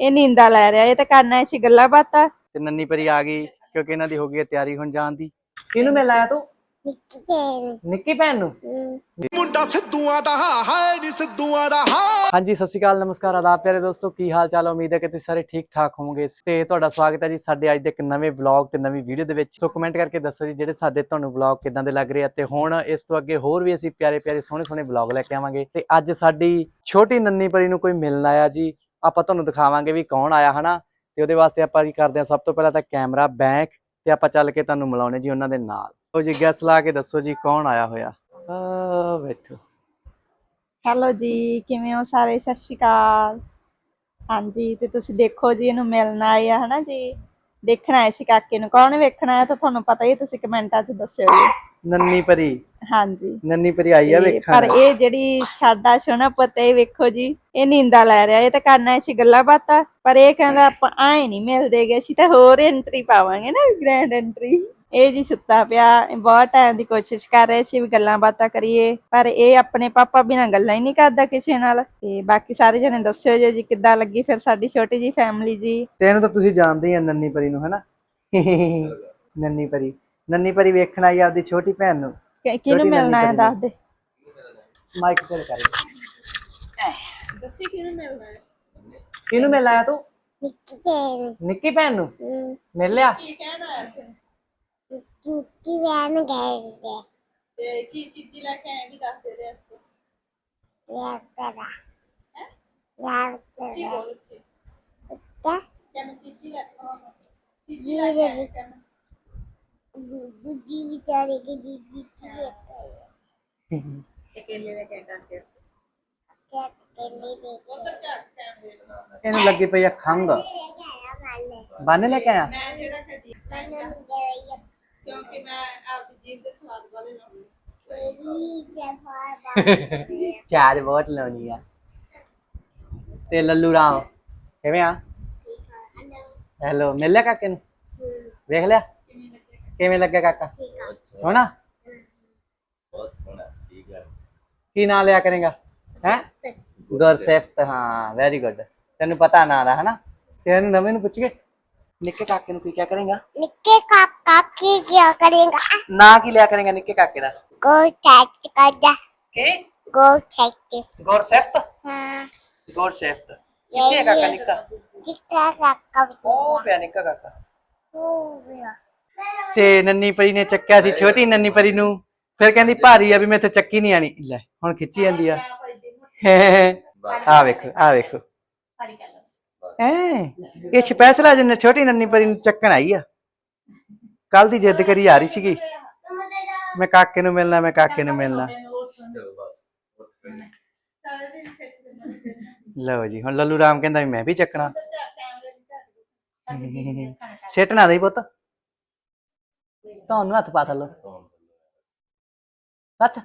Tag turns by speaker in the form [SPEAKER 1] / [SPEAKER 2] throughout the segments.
[SPEAKER 1] ਇਹ ਨੀਂਦਾ ਲੈ ਰਿਹਾ ਇਹ ਤਾਂ ਕਰਨਾ ਸੀ ਗੱਲਾਂ ਬਾਤਾਂ।
[SPEAKER 2] ਤੇ ਨੰਨੀ ਪਰੀ ਆ ਗਈ ਕਿਉਂਕਿ ਇਹਨਾਂ ਦੀ ਹੋ ਗਈ ਹੈ ਤਿਆਰੀ ਹੁਣ ਜਾਣ ਦੀ।
[SPEAKER 3] ਕਿਹਨੂੰ ਮਿਲ ਆਇਆ ਤੂੰ?
[SPEAKER 4] ਨਿੱਕੀ ਭੈਣ
[SPEAKER 3] ਨਿੱਕੀ ਭੈਣ ਨੂੰ?
[SPEAKER 5] ਮੁੰਡਾ ਸਿੱਧੂਆਂ ਦਾ ਹਾਏ ਨੀ ਸਿੱਧੂਆਂ ਦਾ ਹਾ।
[SPEAKER 2] ਹਾਂਜੀ ਸਤਿ ਸ਼੍ਰੀ ਅਕਾਲ ਨਮਸਕਾਰ ਆਦਾਬ ਪਿਆਰੇ ਦੋਸਤੋ ਕੀ ਹਾਲ ਚਾਲ? ਉਮੀਦ ਹੈ ਕਿ ਤੁਸੀਂ ਸਾਰੇ ਠੀਕ ਠਾਕ ਹੋਵੋਗੇ। ਤੇ ਤੁਹਾਡਾ ਸਵਾਗਤ ਹੈ ਜੀ ਸਾਡੇ ਅੱਜ ਦੇ ਇੱਕ ਨਵੇਂ ਵਲੌਗ ਤੇ ਨਵੀਂ ਵੀਡੀਓ ਦੇ ਵਿੱਚ। ਸੋ ਕਮੈਂਟ ਕਰਕੇ ਦੱਸੋ ਜੀ ਜਿਹੜੇ ਸਾਡੇ ਤੁਹਾਨੂੰ ਵਲੌਗ ਕਿਦਾਂ ਦੇ ਲੱਗ ਰਹੇ ਆ? ਤੇ ਹੁਣ ਇਸ ਤੋਂ ਅੱਗੇ ਹੋਰ ਵੀ ਅਸੀਂ ਪਿਆਰੇ ਪਿਆਰੇ ਸੋਹਣੇ ਸੋਹਣੇ ਵਲੌਗ ਲੈ ਕੇ ਆਵਾਂਗੇ। ਤੇ ਅੱਜ ਸਾਡੀ ਛੋਟੀ ਨੰਨੀ ਪਰੀ ਨੂੰ ਕੋਈ ਮਿਲਣ ਆਇਆ ਜੀ। ਆਪਾਂ ਤੁਹਾਨੂੰ ਦਿਖਾਵਾਂਗੇ ਵੀ ਕੌਣ ਆਇਆ ਹਨਾ ਤੇ ਉਹਦੇ ਵਾਸਤੇ ਆਪਾਂ ਕੀ ਕਰਦੇ ਹਾਂ ਸਭ ਤੋਂ ਪਹਿਲਾਂ ਤਾਂ ਕੈਮਰਾ ਬੈਕ ਤੇ ਆਪਾਂ ਚੱਲ ਕੇ ਤੁਹਾਨੂੰ ਮਿਲਾਉਣੇ ਜੀ ਉਹਨਾਂ ਦੇ ਨਾਲ। ਉਹ ਜੀ ਗੈਸ ਲਾ ਕੇ ਦੱਸੋ ਜੀ ਕੌਣ ਆਇਆ ਹੋਇਆ। ਆ ਬੈਠੋ।
[SPEAKER 1] ਹੈਲੋ ਜੀ ਕਿਵੇਂ ਹੋ ਸਾਰੇ? ਸਤਿ ਸ਼੍ਰੀ ਅਕਾਲ। ਹਾਂਜੀ ਤੇ ਤੁਸੀਂ ਦੇਖੋ ਜੀ ਇਹਨੂੰ ਮਿਲਣ ਆਏ ਆ ਹਨਾ ਜੀ? ਦੇਖਣਾ ਹੈ ਸ਼ਿਕਾਕੇ ਨੂੰ ਕੌਣ ਵੇਖਣਾ ਹੈ ਤਾਂ ਤੁਹਾਨੂੰ ਪਤਾ ਹੀ ਹੈ, ਤੁਸੀਂ ਕਮੈਂਟਾਂ 'ਚ ਦੱਸਿਓ ਜੀ।
[SPEAKER 2] ਨੰਨੀ ਪਰੀ।
[SPEAKER 1] ਹਾਂਜੀ।
[SPEAKER 2] ਨੰਨੀ ਪਰੀ ਆਈ ਆ
[SPEAKER 1] ਤੇ
[SPEAKER 2] ਵੇਖਣ।
[SPEAKER 1] ਪਰ ਇਹ ਜਿਹੜੀ ਸਾਡਾ ਸੋਨਾ ਪੁੱਤ ਇਹ ਵੇਖੋ ਜੀ ਇਹ ਨੀਂਦਾ ਲੈ ਰਿਹਾ ਇਹ ਤਾਂ ਕਰਨਾ ਸੀ ਗੱਲਾਂ ਬਾਤਾਂ ਪਰ ਇਹ ਕਹਿੰਦਾ ਆਪਾਂ ਆਏ ਨਹੀਂ ਮਿਲਦੇਗੇ ਅਸੀਂ ਤਾਂ ਹੋਰ ਐਂਟਰੀ ਪਾਵਾਂਗੇ ਨਾ ਗ੍ਰੈਂਡ ਐਂਟਰੀ ਇਹ ਜੀ ਸੁੱਤਾ ਪਿਆ ਬਹੁਤ ਟਾਈਮ ਦੀ ਕੋਸ਼ਿਸ਼ ਕਰ ਰਹੇ ਸੀ ਵੀ ਗੱਲਾਂ ਬਾਤਾਂ ਕਰੀਏ ਪਰ ਇਹ ਆਪਣੇ ਪਾਪਾ ਬਿਨਾਂ ਗੱਲਾਂ ਹੀ ਨਹੀਂ ਕਰਦਾ ਕਿਸੇ ਨਾਲ। ਤੇ ਬਾਕੀ ਸਾਰੇ ਜਣੇ ਦੱਸਿਓ ਜੀ ਜੀ ਕਿੱਦਾਂ ਲੱਗੀ ਫਿਰ ਸਾਡੀ ਛੋਟੀ ਜੀ ਫੈਮਿਲੀ ਜੀ।
[SPEAKER 2] ਤੇ ਇਹਨੂੰ ਤਾਂ ਤੁਸੀਂ ਜਾਣਦੇ ਹੀ ਆ ਨੰਨੀ ਪਰੀ ਨੂੰ ਹੈਨਾ? ਨੰਨੀ ਪਰੀ। ਨੰਨੀ ਪਰੀ ਵੇਖਣ ਆਈ ਆਪਦੀ ਛੋਟੀ ਭੈਣ ਨੂੰ।
[SPEAKER 1] ਕਿਹਨੂੰ ਮਿਲਣਾ ਹੈ ਦੱਸ ਦੇ।
[SPEAKER 2] ਮਾਈਕ ਤੇ ਕਰ।
[SPEAKER 1] ਦੱਸੀ ਕਿਹਨੂੰ ਮਿਲਣਾ ਹੈ?
[SPEAKER 3] ਕਿਹਨੂੰ ਮਿਲ ਆਇਆ ਤੂੰ?
[SPEAKER 4] ਨਿੱਕੀ ਭੈਣ
[SPEAKER 3] ਨਿੱਕੀ ਭੈਣ ਨੂੰ? ਮਿਲ ਲਿਆ?
[SPEAKER 1] ਕੀ ਕਹਿਣਾ ਹੈ ਸੀ?
[SPEAKER 4] ਨਿੱਕੀ ਭੈਣ ਗਏ ਵੇ
[SPEAKER 1] ਤੇ ਕੀ ਚੀਜ਼ੀ ਲੈ ਕੇ ਆਏ ਵੀ ਦੱਸ ਦੇ ਦੇ ਅਸਤੇ
[SPEAKER 4] ਯਾਰ ਤੇਰਾ ਯਾਰ ਤੇਰਾ
[SPEAKER 1] ਉੱਚੀ
[SPEAKER 4] ਉੱਤਾ
[SPEAKER 1] ਕਿਵੇਂ ਚੀਜ਼ੀ ਲੈ ਕੇ ਆਵਾਂ ਚੀਜ਼ੀ
[SPEAKER 4] ਜੀ
[SPEAKER 1] ਲੈ ਕੇ ਆਏ
[SPEAKER 4] ਜੀ
[SPEAKER 1] ਕਿਵੇਂ
[SPEAKER 4] ਦੂਜੀ ਵਿਚਾਰੇ ਕੀ ਦੀਦੀ ਕੀ ਕਰਦਾ
[SPEAKER 1] ਅਕੇਲੇ ਲੈ ਕੇ ਕਰਕੇ
[SPEAKER 4] ਕਿਆ ਕੱਲੇ ਦੇ
[SPEAKER 1] ਉਧਰ ਚੱਕ ਕੈਮਰੇ ਨੂੰ
[SPEAKER 2] ਇਹਨੂੰ ਲੱਗੀ ਪਈ ਆ ਖੰਗ
[SPEAKER 4] ਮਾਲੇ
[SPEAKER 2] ਬਾਨੇ ਲੈ ਕੇ ਆਇਆ
[SPEAKER 1] ਮੈਂ ਜਿਹੜਾ ਖੱਟੀ
[SPEAKER 4] ਮਨਨ ਦੇ
[SPEAKER 1] ਕਿਉਂਕਿ ਮੈਂ ਆਪਦੀ ਜੀਭ ਦੇ ਸਵਾਦ ਵਾਲੇ ਲਾਉਂਦੀ
[SPEAKER 4] ਬੇਬੀ ਤੇ ਫਾਰ
[SPEAKER 2] ਚਾਰ ਬਹੁਤ ਲਾਉਣੀ ਆ। ਤੇ ਲੱਲੂ ਰਾਮ ਕਿਵੇਂ ਆ? ਹੈਲੋ ਮਿਲ ਲਿਆ ਕਾਕੇ ਨੂੰ? ਵੇਖ ਲਿਆ? ਕਿਵੇਂ ਲੱਗਿਆ ਕਾਕਾ? ਸੋਹਣਾ? ਕੀ ਨਾਂ ਲਿਆ ਕਰੇਗਾ? ਹੈ? ਗੁਰਸੇਫਤ। ਹਾਂ ਵੈਰੀ ਗੁੱਡ ਤੈਨੂੰ ਪਤਾ ਨਾਂ ਦਾ ਹਨਾ? ਤੇ ਇਹਨੂੰ ਨਵੇਂ ਨੂੰ ਪੁੱਛੀਏ ਨਿੱਕੇ ਕਾਕੇ ਨੂੰ ਕੀ ਕਿਆ ਕਰੇਗਾ?
[SPEAKER 4] ਨਿੱਕੇ ਕਾਕਾ ਕੀ ਕਿਆ ਕਰੇਗਾ?
[SPEAKER 2] ਨਾਂ ਕੀ ਲਿਆ ਕਰੇਗਾ ਨਿੱਕੇ ਕਾਕੇ ਦਾ?
[SPEAKER 4] ਗੋ ਟੈਸਟ ਕਰਦਾ
[SPEAKER 2] ਕੀ?
[SPEAKER 4] ਗੋ ਟੈਸਟ
[SPEAKER 2] ਗੁਰਸੇਫਤ
[SPEAKER 4] ਹਾਂ।
[SPEAKER 2] ਗੁਰਸੇਫਤ ਕਿੱਥੇ ਹੈ ਕਾਕਾ ਨਿੱਕਾ?
[SPEAKER 4] ਟਿੱਕਾ ਕਾਕਾ
[SPEAKER 2] ਉਹ ਪਿਆ ਨਿੱਕਾ ਕਾਕਾ।
[SPEAKER 4] ਹੋ ਗਿਆ
[SPEAKER 2] ਤੇ ਨੰਨੀ ਪਰੀ ਨੇ ਚੱਕਿਆ ਸੀ ਛੋਟੀ ਨੰਨੀ ਪਰੀ ਨੂੰ। ਫਿਰ ਕਹਿੰਦੀ ਭਾਰੀ ਆ ਵੀ ਮੈਂ ਇੱਥੇ ਚੱਕੀ ਨਹੀਂ ਆਣੀ। ਲੈ ਹੁਣ ਖਿੱਚੀ ਜਾਂਦੀ ਆ। ਆ ਵੇਖੋ ਆ ਵੇਖੋ। ਐ ਇਹ ਸਪੈਸ਼ਲ ਆ ਜਿੰਨੇ ਛੋਟੀ ਨੰਨੀ ਪਰੀ ਨੂੰ ਚੱਕਣ ਆਈ ਆ। ਕੱਲ ਦੀ ਜਿੱਦ ਕਰੀ ਆ ਰਹੀ ਸੀਗੀ। ਮੈਂ ਕਾਕੇ ਨੂੰ ਮਿਲਣਾ ਮੈਂ ਕਾਕੇ ਨੂੰ ਮਿਲਣਾ। ਲਓ ਜੀ ਹੁਣ ਲੱਲੂ ਰਾਮ ਕਹਿੰਦਾ ਵੀ ਮੈਂ ਵੀ ਚੱਕਣਾ। ਸਿੱਟ ਨਾ ਦੇਈ ਪੁੱਤ। ਤੁਹਾਨੂੰ ਹੱਥ ਪਾ ਥੱਲੋ। ਅੱਛਾ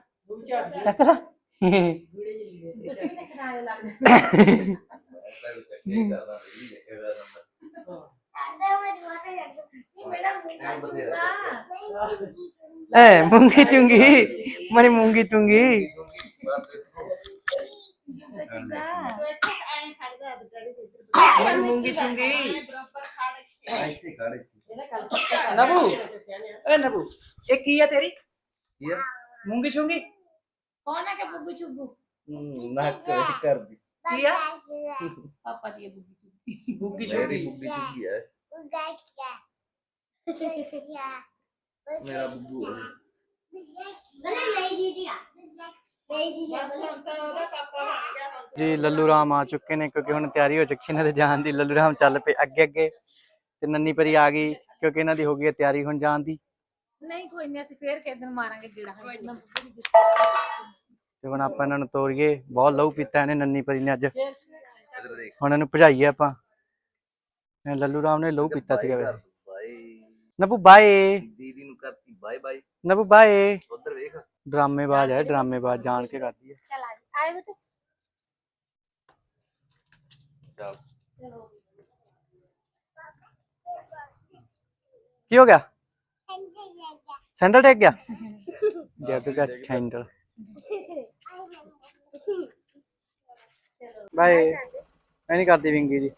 [SPEAKER 2] ਚੱਕ ਲੈ। ਐ ਮੂੰਗੀ ਚੁੰਗੀ ਮਣੀ ਮੂੰਗੀ ਚੁੰਗੀ ਮਣੀ ਮੂੰਗੀ ਚੁੰਗੀ ਨਬੂ ਏ ਨਬੂ ਇਹ ਕੀ ਆ ਤੇਰੀ ਮੂੰਗੀ ਚੁੰਗੀ
[SPEAKER 1] ਕੌਣ ਹੈ ਕਿ ਬੁੱਗੂ ਚੁੱਗੂ
[SPEAKER 6] ਨਾ ਕਰਦੀ
[SPEAKER 2] ਕੀ ਆ
[SPEAKER 1] ਪਾਪਾ ਦੀ ਬੁੱਗੂ ਚੁੱਗੂ
[SPEAKER 2] ਮੂੰਗੀ
[SPEAKER 6] ਮੇਰੀ
[SPEAKER 2] ਚੁੰਗੀ
[SPEAKER 6] ਬੁੱਗੀ ਚੁੱਗੀ ਹੈ ਮੇਰਾ ਬੁੱਗੂ ਹੈ
[SPEAKER 2] ਜੀ ਲੱਲੂ ਰਾਮ ਆ ਚੁੱਕੇ ਨੇ ਕਿਉਂਕਿ ਹੁਣ ਤਿਆਰੀ ਹੋ ਚੁੱਕੀ ਇਹਨਾਂ ਦੇ ਜਾਣ ਦੀ। ਲੱਲੂ ਰਾਮ ਚੱਲ ਪਏ ਅੱਗੇ ਅੱਗੇ ਤੇ ਨੰਨੀ ਪਰੀ ਆ ਗਈ ਕਿਉਂਕਿ ਇਹਨਾਂ ਦੀ ਹੋ ਗਈ ਹੈ ਤਿਆਰੀ ਹੁਣ ਜਾਣ ਦੀ।
[SPEAKER 1] ਨਹੀਂ ਕੋਈ ਨਹੀਂ ਅਸੀਂ ਫੇਰ ਕਿਸੇ ਦਿਨ ਮਾਰਾਂਗੇ ਜਿਹੜਾ
[SPEAKER 2] ਤੇ ਹੁਣ ਆਪਾਂ ਇਹਨਾਂ ਨੂੰ ਤੋਰੀਏ। ਬਹੁਤ ਲਹੂ ਪੀਤਾ ਇਹਨੇ ਨੰਨੀ ਪਰੀ ਨੇ ਅੱਜ। ਹੁਣ ਇਹਨੂੰ ਭਜਾਈਏ ਆਪਾਂ। ਇਹ ਲੱਲੂ ਰਾਮ ਨੇ ਲਹੂ ਪੀਤਾ ਸੀਗਾ ਵੈਸੇ
[SPEAKER 6] ਬਾਈ
[SPEAKER 2] ਨਬੂ ਬਾਏ।
[SPEAKER 6] ਦੀਦੀ ਨੂੰ ਕਰਤੀ ਬਾਏ ਬਾਏ।
[SPEAKER 2] ਨਬੂ ਬਾਏ।
[SPEAKER 6] ਉਧਰ ਵੇਖ।
[SPEAKER 2] ਡਰਾਮੇਬਾਜ਼ ਹੈ ਡਰਾਮੇਬਾਜ਼ ਜਾਣ ਕੇ ਕਰਦੀ ਹੈ
[SPEAKER 1] ਆਏ ਬਤੇ
[SPEAKER 6] ਚੱਲ।
[SPEAKER 2] ਕੀ ਹੋ ਗਿਆ? ਸੈਂਡਲ ਟੇਕ ਗਿਆ? ਜੱਗ ਦਾ ਸੈਂਡਲ ਬਾਏ। ਮੈਂ ਨਹੀਂ ਕਰਦੀ ਵਿੰਗੀ ਜੀ।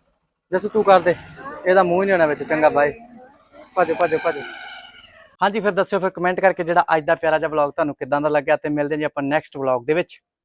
[SPEAKER 2] ਜਸ ਤੂੰ ਕਰ ਦੇ। ਇਹਦਾ ਮੂੰਹ ਹੀ ਨਹੀਂ ਹੋਣਾ ਵਿੱਚ, ਚੰਗਾ, ਬਾਏ। ਭੱਜੋ ਭੱਜੋ ਭੱਜੋ। ਹਾਂਜੀ, ਫਿਰ ਦੱਸਿਓ, ਫਿਰ ਕਮੈਂਟ ਕਰਕੇ ਜਿਹੜਾ ਅੱਜ ਦਾ ਪਿਆਰਾ ਜਿਹਾ ਵਲੌਗ ਤੁਹਾਨੂੰ ਕਿਦਾਂ ਦਾ ਲੱਗਿਆ ਤੇ ਮਿਲਦੇ ਜੀ ਆਪਾਂ ਨੈਕਸਟ ਵਲੌਗ ਦੇ ਵਿੱਚ।